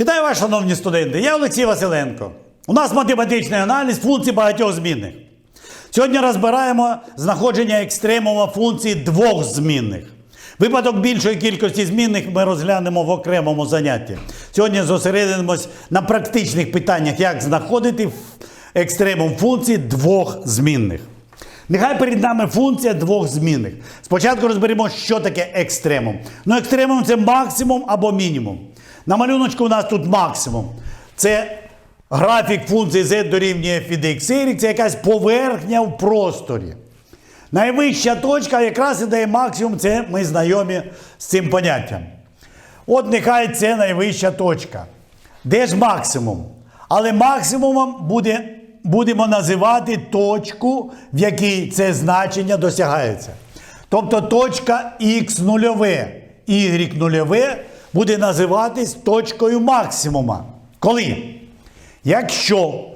Вітаю вас, шановні студенти! Я Олексій Василенко. У нас математичний аналіз функцій багатьох змінних. Сьогодні розбираємо знаходження екстремума функції двох змінних. Випадок більшої кількості змінних ми розглянемо в окремому занятті. Сьогодні зосередимось на практичних питаннях, як знаходити екстремум функції двох змінних. Нехай перед нами функція двох змінних. Спочатку розберемо, що таке екстремум. Ну, екстремум це максимум або мінімум. На малюночку у нас тут максимум. Це графік функції z дорівнює від x, y, це якась поверхня в просторі. Найвища точка якраз і дає максимум, це ми знайомі з цим поняттям. От нехай це найвища точка. Де ж максимум? Але максимумом буде, будемо називати точку, в якій це значення досягається. Тобто точка х нульове, y нульове буде називатись точкою максимума. Коли? Якщо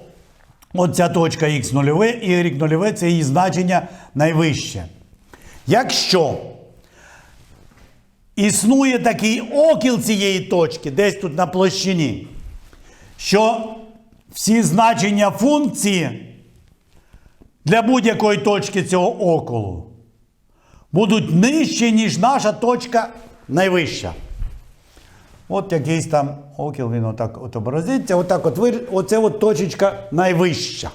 оця точка х нульове, y нульове це її значення найвище. Якщо існує такий окіл цієї точки, десь тут на площині, що всі значення функції для будь-якої точки цього околу будуть нижчі, ніж наша точка найвища. От якийсь там окіл, він отак от образиться, отак от вир... оце от точечка найвища.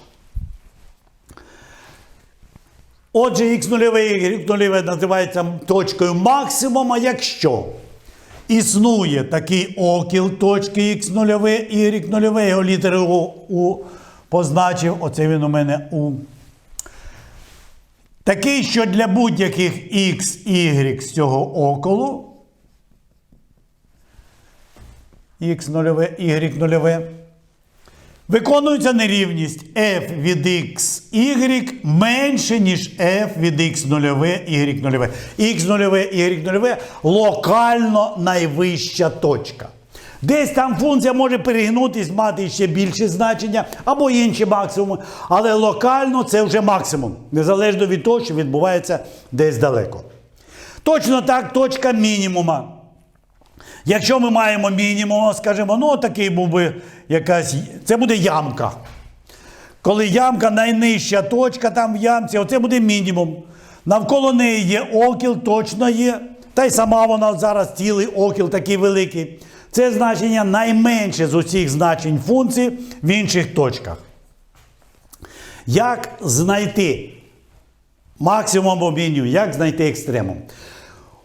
Отже, х нульове і y нульове називається точкою максимума, якщо існує такий окіл точки х нульове і y нульове, його літери У, У позначив, оце він у мене У. Такий, що для будь-яких x, y з цього околу х нульове, y нульове. Виконується нерівність f від x, y менше, ніж f від x нульове, y нульове. x нульове, y нульове локально найвища точка. Десь там функція може перегнутись, мати ще більше значення або інші максимуми, але локально це вже максимум, незалежно від того, що відбувається десь далеко. Точно так, точка мінімума. Якщо ми маємо мінімум, скажімо, ну такий був би якась, це буде ямка. Коли ямка найнижча точка там в ямці, оце буде мінімум. Навколо неї є окіл, точно є. Та й сама вона зараз цілий окіл такий великий. Це значення найменше з усіх значень функції в інших точках. Як знайти максимум або мінімум? Як знайти екстремум?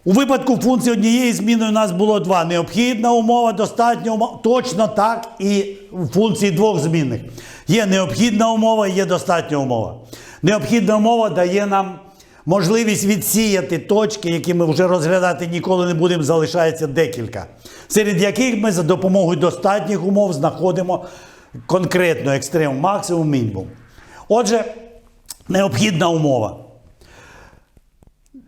У випадку функції однієї зміни у нас було два. Необхідна умова, достатня умова. Точно так і в функції двох змінних. Є необхідна умова, є достатня умова. Необхідна умова дає нам можливість відсіяти точки, які ми вже розглядати ніколи не будемо, залишається декілька. Серед яких ми за допомогою достатніх умов знаходимо конкретно екстремум, максимум, мінімум. Отже, необхідна умова.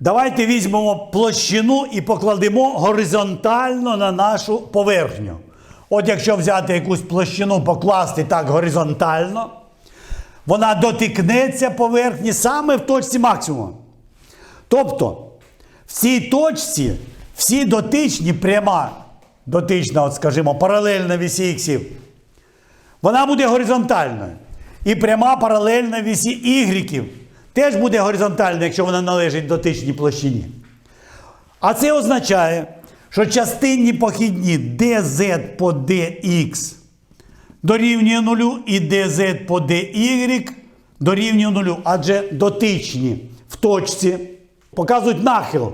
Давайте візьмемо площину і покладемо горизонтально на нашу поверхню. От якщо взяти якусь площину, покласти так горизонтально, вона дотикнеться поверхні саме в точці максимуму. Тобто, в цій точці всі дотичні пряма, дотична, от скажімо, паралельна вісі іксів, вона буде горизонтальною. І пряма паралельна вісі ігріків теж буде горизонтальна, якщо вона належить дотичній площині. А це означає, що частинні похідні dz по dx дорівнює нулю і dz по dy дорівнює нулю, адже дотичні в точці показують нахил.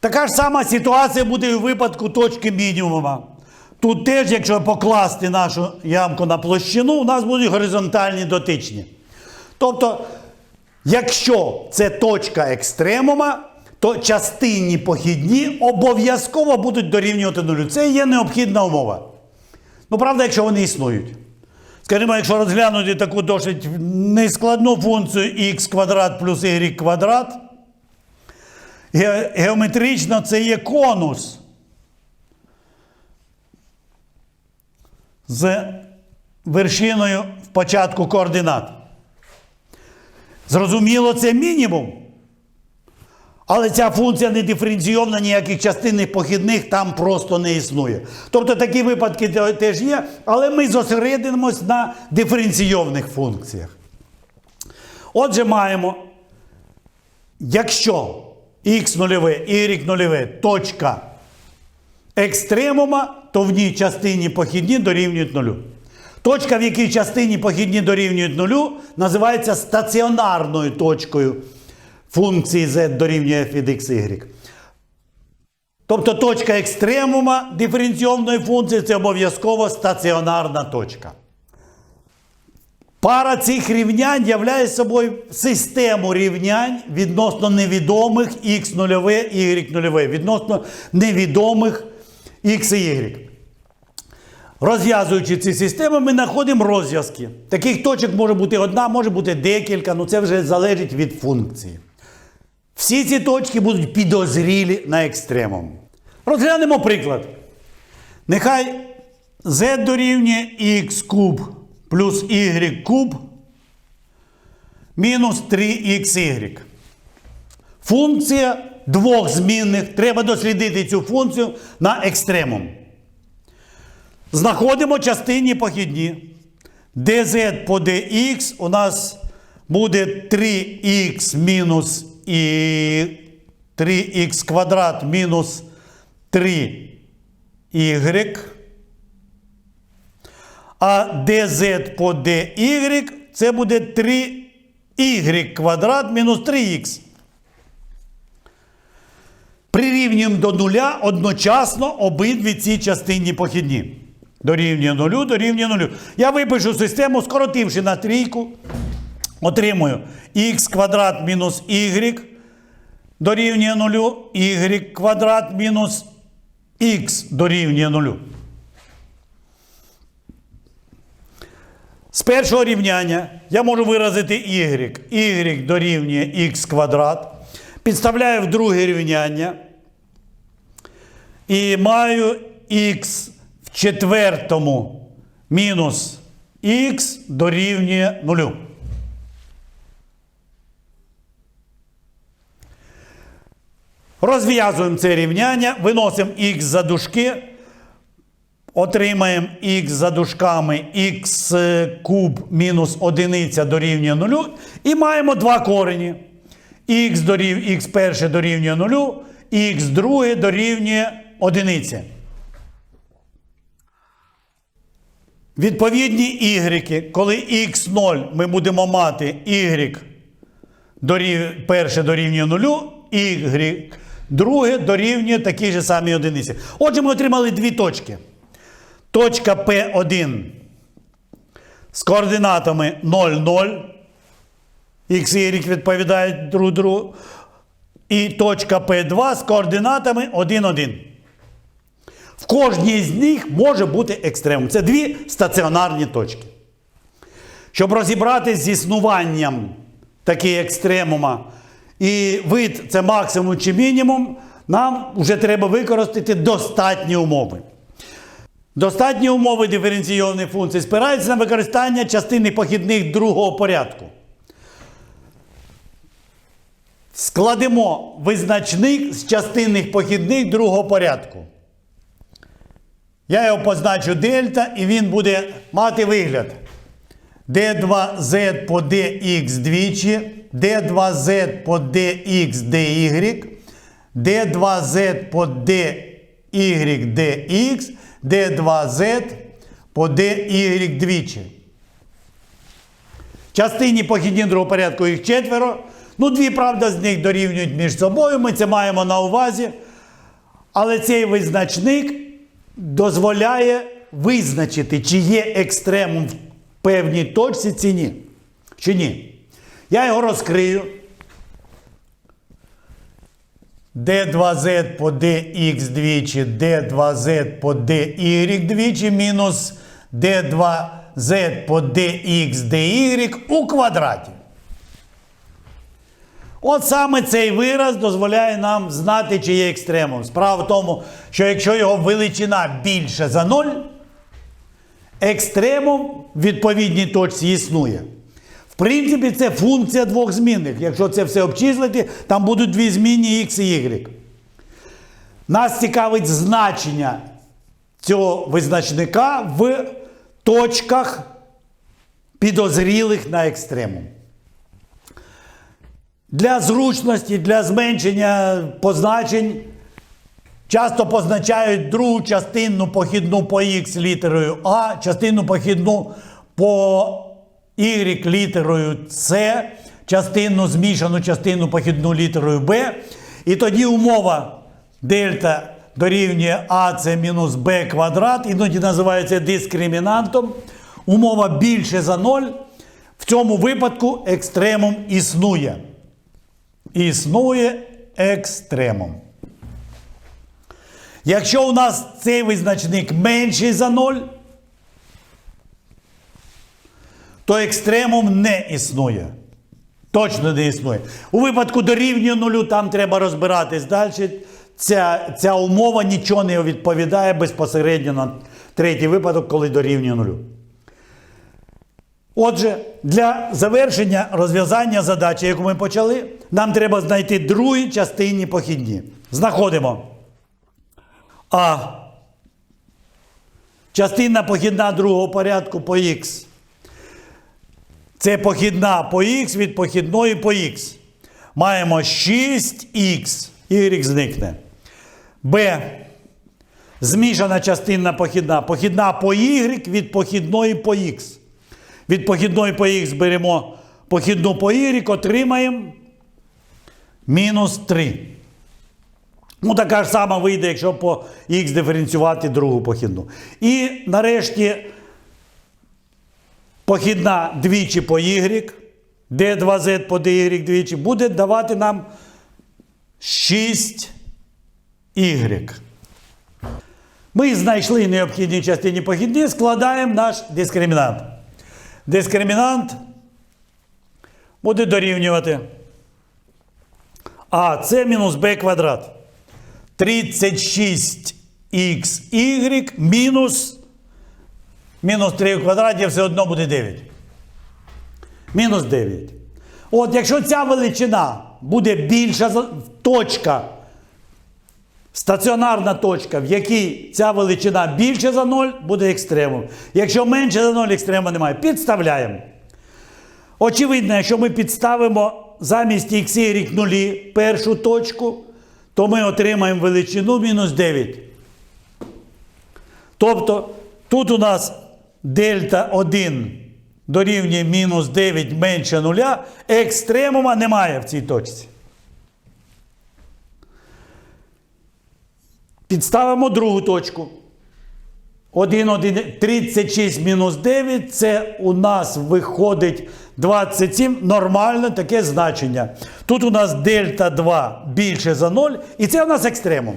Така ж сама ситуація буде і у випадку точки мінімума. Тут теж, якщо покласти нашу ямку на площину, у нас будуть горизонтальні дотичні. Тобто, якщо це точка екстремума, то частинні похідні обов'язково будуть дорівнювати нулю. Це є необхідна умова. Ну, правда, якщо вони існують. Скажімо, якщо розглянути таку досить нескладну функцію х квадрат плюс y квадрат, ге- геометрично це є конус з вершиною в початку координат. Зрозуміло, це мінімум. Але ця функція не диференційована, ніяких частинних похідних там просто не існує. Тобто такі випадки теж є, але ми зосередимось на диференційованих функціях. Отже, маємо, якщо х нульове, y нульове точка екстремума, то в ній частині похідні дорівнюють нулю. Точка, в якій частині похідні дорівнюють нулю, називається стаціонарною точкою функції z дорівнює f від x, y. Тобто точка екстремума диференційованої функції це обов'язково стаціонарна точка. Пара цих рівнянь являє собою систему рівнянь відносно невідомих x нульове, y нульове, відносно невідомих x і y. Розв'язуючи ці системи, ми знаходимо розв'язки. Таких точок може бути одна, може бути декілька, ну це вже залежить від функції. Всі ці точки будуть підозрілі на екстремум. Розглянемо приклад. Нехай z дорівнює x куб плюс y куб мінус 3xy. Функція двох змінних. Треба дослідити цю функцію на екстремум. Знаходимо частинні похідні. dz по dx у нас буде 3х мінус і 3х квадрат мінус 3y. А dz по dy це буде 3y квадрат мінус 3х. Прирівнюємо до нуля одночасно обидві ці частинні похідні. Дорівнює нулю, дорівнює нулю. Я випишу систему, скоротивши на трійку, отримую х квадрат мінус y дорівнює нулю, y квадрат мінус х дорівнює нулю. З першого рівняння я можу виразити y. y дорівнює х квадрат. Підставляю в друге рівняння. І маю х четвертому мінус х дорівнює нулю. Розв'язуємо це рівняння, виносимо х за дужки, отримаємо х за дужками х куб мінус одиниця дорівнює нулю. І маємо два корені. х дорів, перше дорівнює нулю, х друге дорівнює одиниці. Відповідні y, коли x0 ми будемо мати y дорів, перше дорівнює нулю, y друге дорівнює такій же самій одиниці. Отже, ми отримали дві точки. Точка P1 з координатами 0, 0. X і Y відповідають друг другу. І точка P2 з координатами 1, 1. Кожній з них може бути екстремум. Це дві стаціонарні точки. Щоб розібратися з існуванням таких екстремума, і вид це максимум чи мінімум, нам вже треба використати достатні умови. Достатні умови диференційованої функції спираються на використання частини похідних другого порядку. Складемо визначник з частинних похідних другого порядку. Я його позначу дельта, і він буде мати вигляд. d2z по dx двічі, d2z по dx dy, d2z по dy dx, d2z по dy двічі. Частині похідні другого порядку їх четверо. Ну, дві, правда, з них дорівнюють між собою. Ми це маємо на увазі. Але цей визначник дозволяє визначити, чи є екстремум в певній точці чи ні. Чи ні. Я його розкрию. d2z по dx двічі, d2z по dy двічі мінус d2z по dx dy у квадраті. От саме цей вираз дозволяє нам знати, чи є екстремум. Справа в тому, що якщо його величина більше за 0, екстремум в відповідній точці існує. В принципі, це функція двох змінних. Якщо це все обчислити, там будуть дві змінні x і y. Нас цікавить значення цього визначника в точках підозрілих на екстремум. Для зручності, для зменшення позначень часто позначають другу частинну похідну по Х літерою А, частинну похідну по Y літерою С, частинну змішану частинну похідну літерою Б. І тоді умова дельта дорівнює АС мінус Б квадрат, іноді називається дискримінантом. Умова більше за 0. В цьому випадку екстремум існує. Існує екстремум. Якщо у нас цей визначник менший за 0, то екстремум не існує. Точно не існує. У випадку дорівнює нулю, там треба розбиратись далі. Ця, ця умова нічого не відповідає безпосередньо на третій випадок, коли дорівнює нулю. Отже, для завершення розв'язання задачі, яку ми почали, нам треба знайти другі частинні похідні. Знаходимо А. Частина похідна другого порядку по х. Це похідна по х від похідної по х. Маємо 6х. Y зникне. Б. Змішана частинна похідна. Похідна по y від похідної по х. Від похідної по х беремо похідну по y, отримаємо мінус 3. Ну, така ж сама вийде, якщо по х диференціювати другу похідну. І нарешті похідна двічі по y, d2z по dy двічі, буде давати нам 6y. Ми знайшли необхідні частині похідні, складаємо наш дискримінант. Дискримінант буде дорівнювати а це мінус b квадрат. 36xy мінус мінус 3 в квадраті все одно буде 9. Мінус 9. От якщо ця величина буде більша точка, стаціонарна точка, в якій ця величина більше за 0, буде екстремум. Якщо менше за 0, екстремуму немає. Підставляємо. Очевидно, якщо ми підставимо замість x, y нулі першу точку, то ми отримаємо величину мінус 9. Тобто тут у нас дельта 1 дорівнює мінус 9 менше нуля, екстремума немає в цій точці. Підставимо другу точку. 1, 1, 36 мінус 9 це у нас виходить 27. Нормальне таке значення. Тут у нас дельта 2 більше за 0, і це у нас екстремум.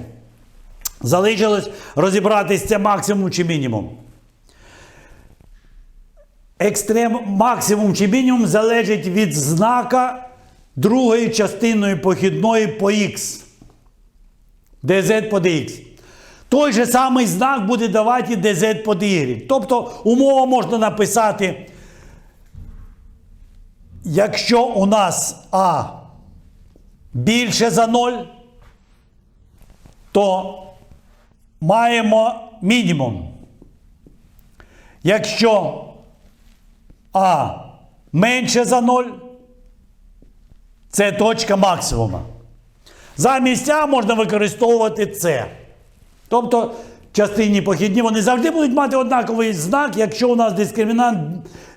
Залишилось розібратися це максимум чи мінімум. Екстрем максимум чи мінімум залежить від знака другої частинної похідної по х. Dz по dx. Той же самий знак буде давати dz по y. Тобто умова можна написати, якщо у нас А більше за 0, то маємо мінімум. Якщо А менше за 0, це точка максимума. Замість А можна використовувати С. Тобто частинні похідні вони завжди будуть мати однаковий знак, якщо у нас дискримінант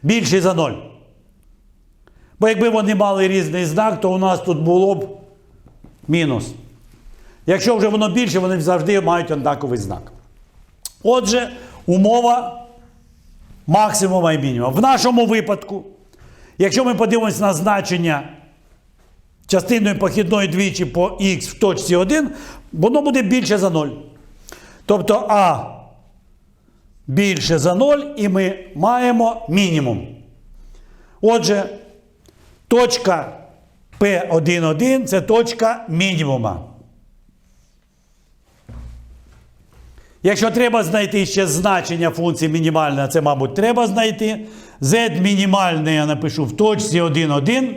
більший за 0. Бо якби вони мали різний знак, то у нас тут було б мінус. Якщо вже воно більше, вони завжди мають однаковий знак. Отже, умова максимума і мінімума. В нашому випадку, якщо ми подивимося на значення частинної похідної двічі по х в точці 1, воно буде більше за 0. Тобто А більше за 0, і ми маємо мінімум. Отже, точка P11 це точка мінімума. Якщо треба знайти ще значення функції мінімальна, це, мабуть, треба знайти. z мінімальне я напишу в точці 1, 1,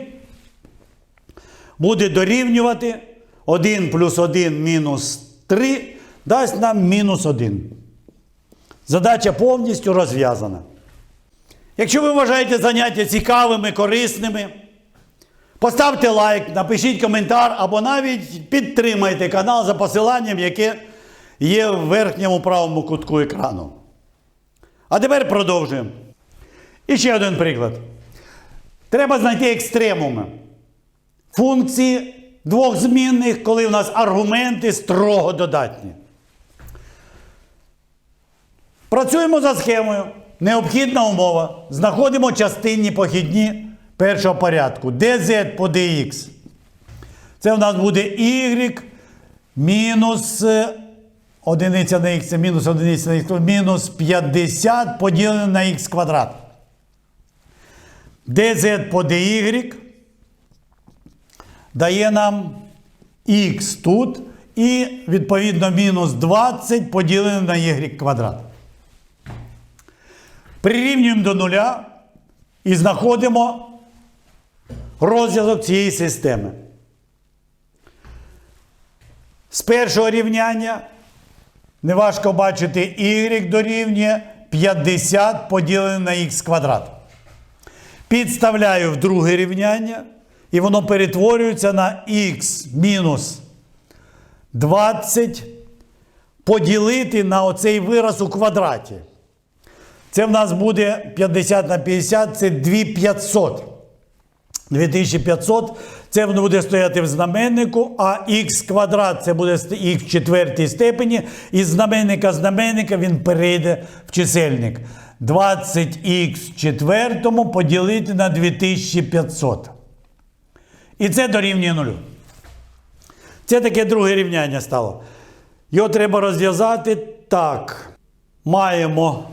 буде дорівнювати 1 плюс 1 мінус 3, дасть нам мінус 1. Задача повністю розв'язана. Якщо ви вважаєте заняття цікавими, корисними, поставте лайк, напишіть коментар або навіть підтримайте канал за посиланням, яке є в верхньому правому кутку екрану. А тепер продовжуємо. І ще один приклад. Треба знайти екстремуми. Функції двох змінних, коли в нас аргументи строго додатні. Працюємо за схемою. Необхідна умова. Знаходимо частинні похідні першого порядку. dz по dx. Це в нас буде y мінус е, одиниця на х, це мінус одиниця на х, мінус 50 поділене на х квадрат. dz по dy дає нам х тут і відповідно мінус 20 поділене на y квадрат. Прирівнюємо до нуля і знаходимо розв'язок цієї системи. З першого рівняння неважко бачити y дорівнює 50 поділене на х квадрат. Підставляю в друге рівняння, і воно перетворюється на х мінус 20 поділити на оцей вираз у квадраті. Це в нас буде 50 на 50, це 2500. 2500 це воно буде стояти в знаменнику, а х квадрат це буде х в четвертій степені. І знаменника знаменника він перейде в чисельник. 20х в четвертому поділити на 2500. І це дорівнює нулю. Це таке друге рівняння стало. Його треба розв'язати так. Маємо.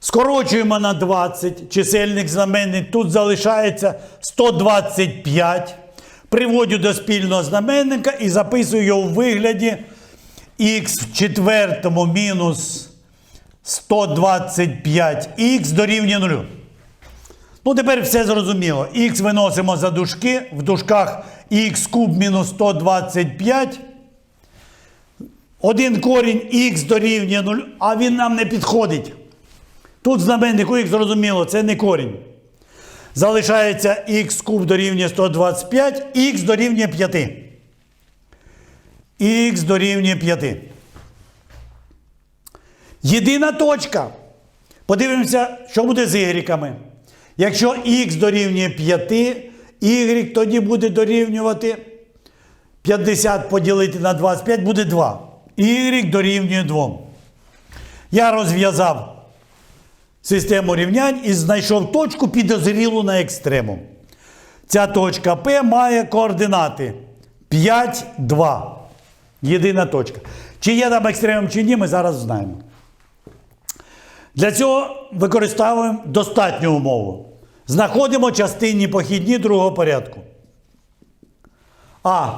Скорочуємо на 20, чисельник знаменник, тут залишається 125. Приводю до спільного знаменника і записую його у вигляді х в четвертому мінус 125х дорівнює 0. Ну, тепер все зрозуміло. Х виносимо за дужки, в дужках х куб мінус 125. Один корінь х дорівнює 0, а він нам не підходить. Тут знаменнику х зрозуміло, це не корінь. Залишається х куб дорівнює 125, х дорівнює 5. Х дорівнює 5. Єдина точка. Подивимося, що буде з ігріками. Якщо х дорівнює 5, y тоді буде дорівнювати 50 поділити на 25 буде 2. Y дорівнює 2. Я розв'язав систему рівнянь і знайшов точку підозрілу на екстремум. Ця точка P має координати 5, 2. Єдина точка. Чи є там екстремум, чи ні, ми зараз знаємо. Для цього використовуємо достатню умову. Знаходимо частинні похідні другого порядку. А.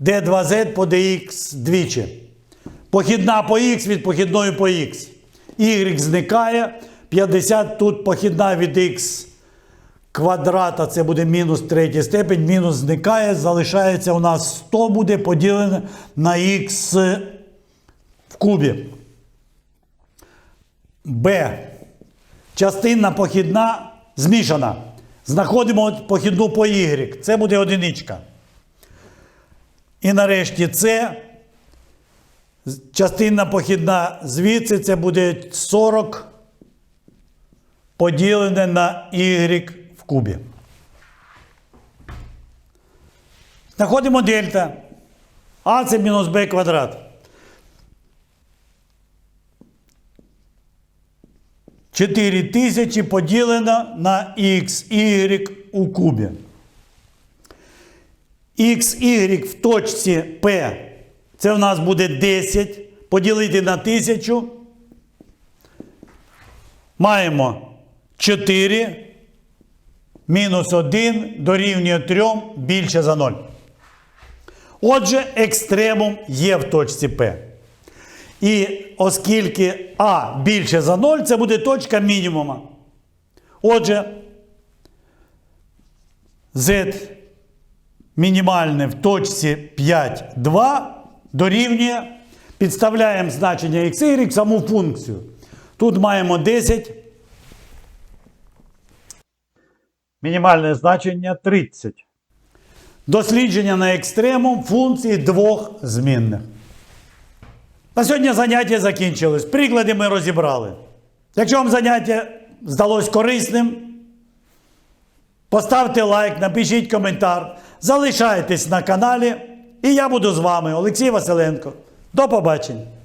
D2Z по dx двічі. Похідна по х від похідної по х. Y зникає. 50 тут похідна від х квадрата, це буде мінус третя степень, мінус зникає, залишається у нас 100 буде поділене на х в кубі. Б. Частинна похідна змішана. Знаходимо похідну по y. Це буде одиничка. І нарешті С. Частинна похідна звідси це буде 40 поділене на y в кубі. Знаходимо дельта. А це мінус b квадрат. 4000 поділено на xy у кубі. xy в точці P це в нас буде 10 поділити на 1000. Маємо 4 мінус 1 дорівнює 3 більше за 0. Отже, екстремум є в точці P. І оскільки А більше за 0, це буде точка мінімума. Отже, z мінімальне в точці 5, 2 дорівнює, підставляємо значення x, саму функцію. Тут маємо 10. Мінімальне значення 30. Дослідження на екстремум функції двох змінних. На сьогодні заняття закінчилось. Приклади ми розібрали. Якщо вам заняття здалось корисним, поставте лайк, напишіть коментар, залишайтесь на каналі, і я буду з вами, Олексій Василенко. До побачення!